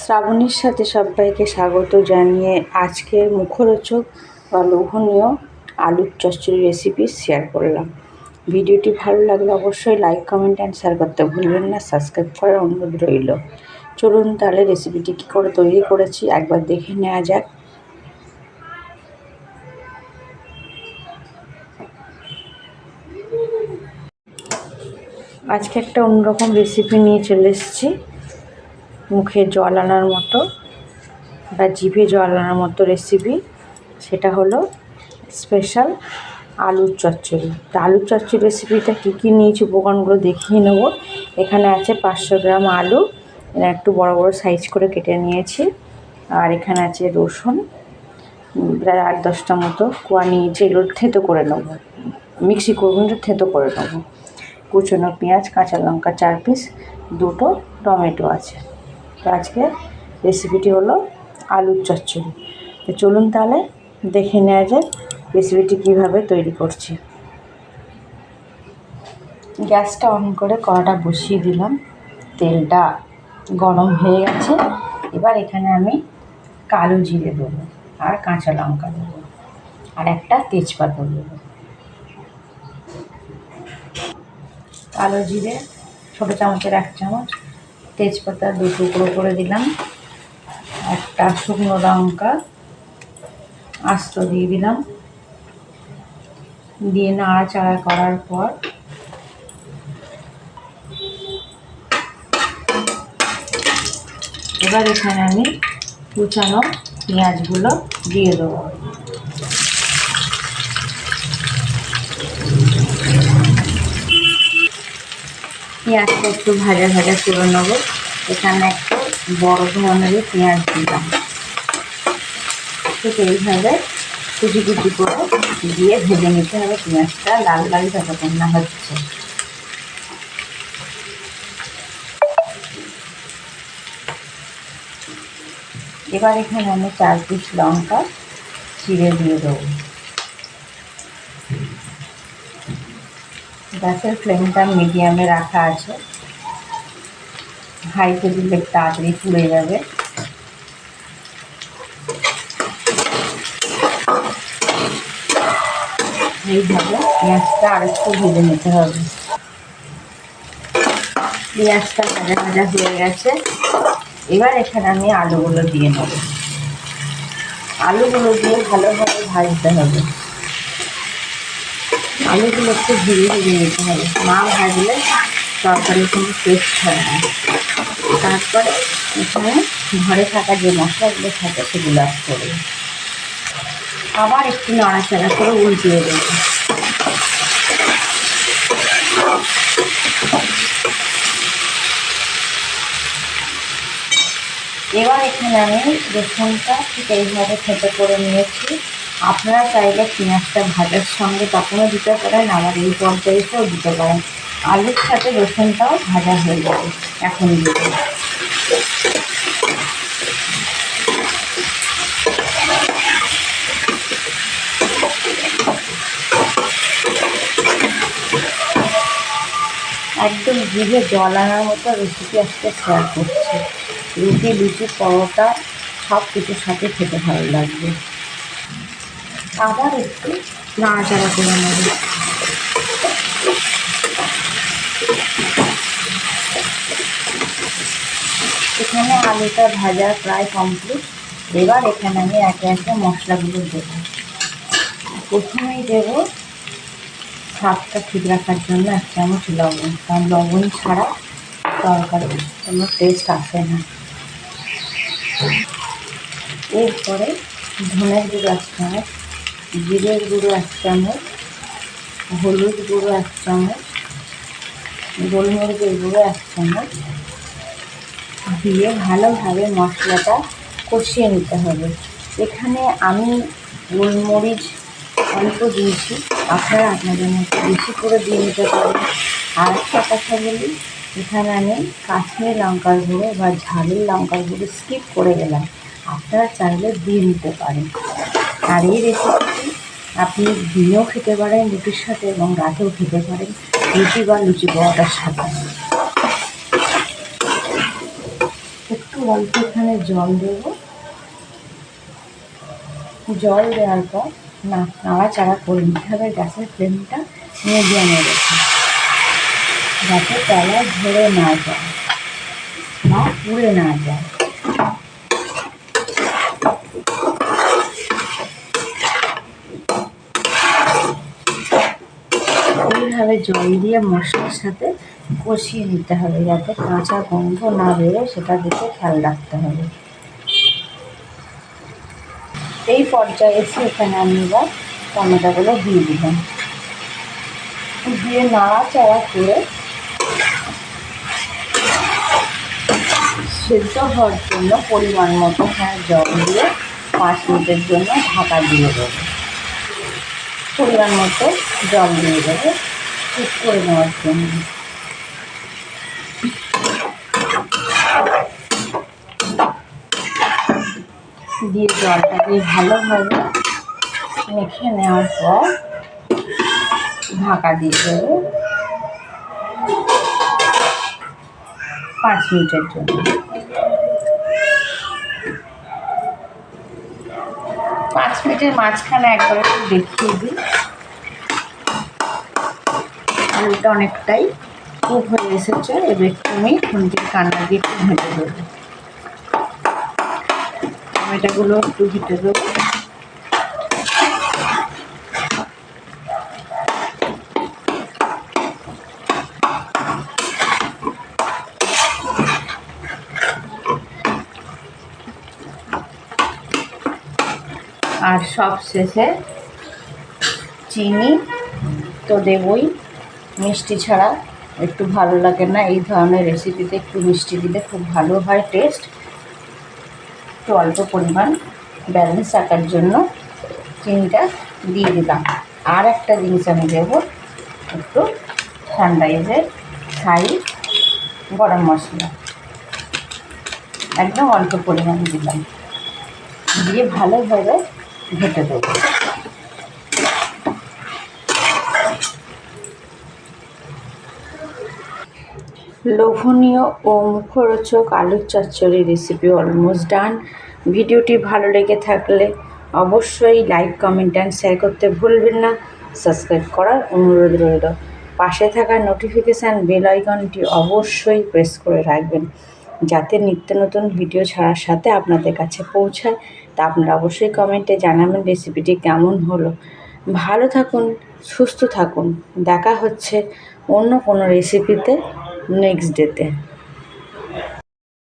শ্রাবণীর সাথে সবাইকে স্বাগত জানিয়ে আজকের মুখরোচক বা লোভনীয় আলুর চচ্চড়ি রেসিপি শেয়ার করলাম। ভিডিওটি ভালো লাগলে অবশ্যই লাইক কমেন্ট অ্যান্ড শেয়ার করতে ভুলবেন না সাবস্ক্রাইব করার অনুরোধ রইল। চলুন তাহলে রেসিপিটি কী করে তৈরি করেছি একবার দেখে নেওয়া যাক। আজকে একটা অন্যরকম রেসিপি নিয়ে চলে এসেছি। মুখে জল আনার মতো বা জিভে জল আনার মতো রেসিপি সেটা হলো স্পেশাল আলুর চচ্চড়ি। তা আলুর চচ্চড়ি রেসিপিটা কী কী নিয়েছি উপকরণগুলো দেখিয়ে নেব। এখানে আছে পাঁচশো গ্রাম আলু একটু বড় বড় সাইজ করে কেটে নিয়েছি। আর এখানে আছে রসুন প্রায় আট দশটা মতো কোয়া নিয়েছি, এগুলো থেতো করে নেব। মিক্সি করব থেতো করে নেব। কুচনো পেঁয়াজ, কাঁচা লঙ্কা চার পিস দুটো টমেটো আছে। তো আজকে রেসিপিটি হলো আলুর চচ্চড়ি। তো চলুন তাহলে দেখে নেওয়া যাক রেসিপিটি কীভাবে তৈরি করছি। গ্যাসটা অন করে কড়াটা বসিয়ে দিলাম। তেলটা গরম হয়ে গেছে। এবার এখানে আমি কালো জিরে দেবো আর কাঁচা লঙ্কা দেবো আর একটা তেজপাতা দেবো। কালো জিরে, ছোটো চামচের এক চামচ। তেজপাতা দু টুকরো করে দিলাম। একটা শুকনো লঙ্কা আস্ত দিয়ে দিলাম। দিয়ে নাড়াচাড়া করার পর এবার এখানে আমি কুচানো পেঁয়াজগুলো দিয়ে দেবো। পেঁয়াজটা একটু ভাজা ভাজা করে নেব। এখানে একটু বড় ধরনের পেঁয়াজ দিলাম। ঠিক এইভাবে কুচি কুচি করে দিয়ে ভেজে নিতে হবে। পেঁয়াজটা লাল লাল যতক্ষণ না হচ্ছে। এবার এখানে আমি চার পিস লঙ্কা চিড়ে দিয়ে দেবো। গ্যাসের ফ্লেমটা মিডিয়ামে রাখা আছে। হাইতে দিলে তাড়াতাড়ি পুড়ে যাবে। এইভাবে পেঁয়াজটা আর একটু ভেজে নিতে হবে। পেঁয়াজটা ভাজা ভাজা হয়ে গেছে। এবার এখানে আমি আলুগুলো দিয়ে নেব আলুগুলো দিয়ে ভালোভাবে ভাজতে হবে। আলুগুলো একটু ধীরে ধীরে নিতে হবে। না ভাজলে তরকারি কোনো টেস্ট হয় না। তারপরে এখানে ঘরে থাকা যে মশলাগুলো থাকে সেগুলো অ্যাড করবে আবার একটু নাড়াচাড়া করে উল্টিয়ে দেবো। এবার এখানে আমি রসুনটা ঠিক এইভাবে থেতে করে নিয়েছি। আপনারা চাইলে পেঁয়াজটা ভাজার সঙ্গে তখনও দিতে পারেন, আবার এই পর্যায়েতেও দিতে পারেন। আলুর সাথে রসুনটাও ভাজা হয়ে যাবে। এখন দিয়ে একদম জিভে জল আনার মতো রেসিপি আজকে শেয়ার করছি। রুটি, লুচি, পরোটা সব কিছুর সাথে খেতে ভালো লাগবে। আবার একটু নাড়াচাড়া করে নেব। এখানে আলুটা ভাজা প্রায় কমপ্লিট এবার এখানে আমি একে একে মশলাগুলো দেবো। প্রথমেই দেবো স্বাদটা ঠিক রাখার জন্য এক চামচ লবণ। কারণ লবণ ছাড়া তরকারি কোনো টেস্ট আসে না। এরপরে ধনের গুঁড়ো এক চামচ জিরের গুঁড়ো এক চামচ, হলুদ গুঁড়ো এক চামচ, গোলমরিচের গুঁড়ো এক চামচ দিয়ে ভালোভাবে মশলাটা কষিয়ে নিতে হবে। এখানে আমি গোলমরিচ অল্প দিয়েছি, আপনারা আপনাদের মতো বেশি করে দিয়ে নিতে পারেন। আর একটা কথা বলি, এখানে আমি কাশ্মীর লঙ্কার গুঁড়ো বা ঝালের লঙ্কার গুঁড়ো স্কিপ করে গেলাম, আপনারা চাইলে দিয়ে নিতে পারেন। আর এই রেসিপিটি আপনি দিনেও খেতে পারেন, রুটির সাথে এবং রাতেও খেতে পারেন। রুটি বা লুচি পরোটার সাথে একটু অল্প এখানে জল দেব। জল দেওয়ার পর না, নাড়াচাড়া করে নিতে হবে গ্যাসের ফ্লেমটা মিডিয়ামে রেখে। যাতে তলা ধরে না যায় বা পুড়ে না যায়। এইভাবে জল দিয়ে মশলার সাথে কষিয়ে নিতে হবে যাতে কাঁচা গন্ধ না বেরোয়, সেটা দিকে খেয়াল রাখতে হবে। এই পর্যায়ে এসে এখানে আমি এবার টমেটোগুলো দিয়ে দিলাম। দিয়ে নাড়াচাড়া করে সেদ্ধ হওয়ার জন্য পরিমাণ মতো হ্যাঁ জল দিয়ে পাঁচ মিনিটের জন্য ঢাকা দিয়ে দেবো। পরিমাণ মতো জল দিয়ে দেবো। ঠিক করে নেওয়ার জন্য। দিয়ে জলটা দিয়ে ভালোভাবে মেখে নেওয়ার পর ঢাকা দিয়ে দেবো পাঁচ মিনিটের জন্য। পাঁচ মিনিটের মাঝখানে একবার একটু দেখিয়ে দিই। আলুটা অনেকটাই কুক হয়ে এসেছে, এবার একটু আমি খুন্তির কান্না দিয়ে একটু ভেজে দেবো টমেটোগুলো একটু ঘেটে দেবো। আর সব শেষে চিনি তো দেবই। মিষ্টি ছাড়া একটু ভালো লাগে না। এই ধরনের রেসিপিতে একটু মিষ্টি দিলে খুব ভালো হয় টেস্ট একটু অল্প পরিমাণ ব্যালেন্স রাখার জন্য চিনিটা দিয়ে দিলাম। আর একটা জিনিস আমি দেবো একটু সানরাইজের ছাই গরম মশলা। একদম অল্প পরিমাণ দিলাম। দিয়ে ভালোভাবে ঘেটে দেবো। লোভনীয় ও মুখরোচক আলুর চচ্চড়ি রেসিপি অলমোস্ট ডান ভিডিওটি ভালো লেগে থাকলে অবশ্যই লাইক কমেন্ট অ্যান্ড শেয়ার করতে ভুলবেন না। সাবস্ক্রাইব করার অনুরোধ রইল। পাশে থাকা নোটিফিকেশান বেল আইকনটি অবশ্যই প্রেস করে রাখবেন, যাতে নিত্য নতুন ভিডিও ছাড়ার সাথে আপনাদের কাছে পৌঁছায়। তা আপনারা অবশ্যই কমেন্টে জানাবেন রেসিপিটি কেমন হলো। ভালো থাকুন, সুস্থ থাকুন। দেখা হচ্ছে অন্য কোনো রেসিপিতে नेक्स्ट देते हैं।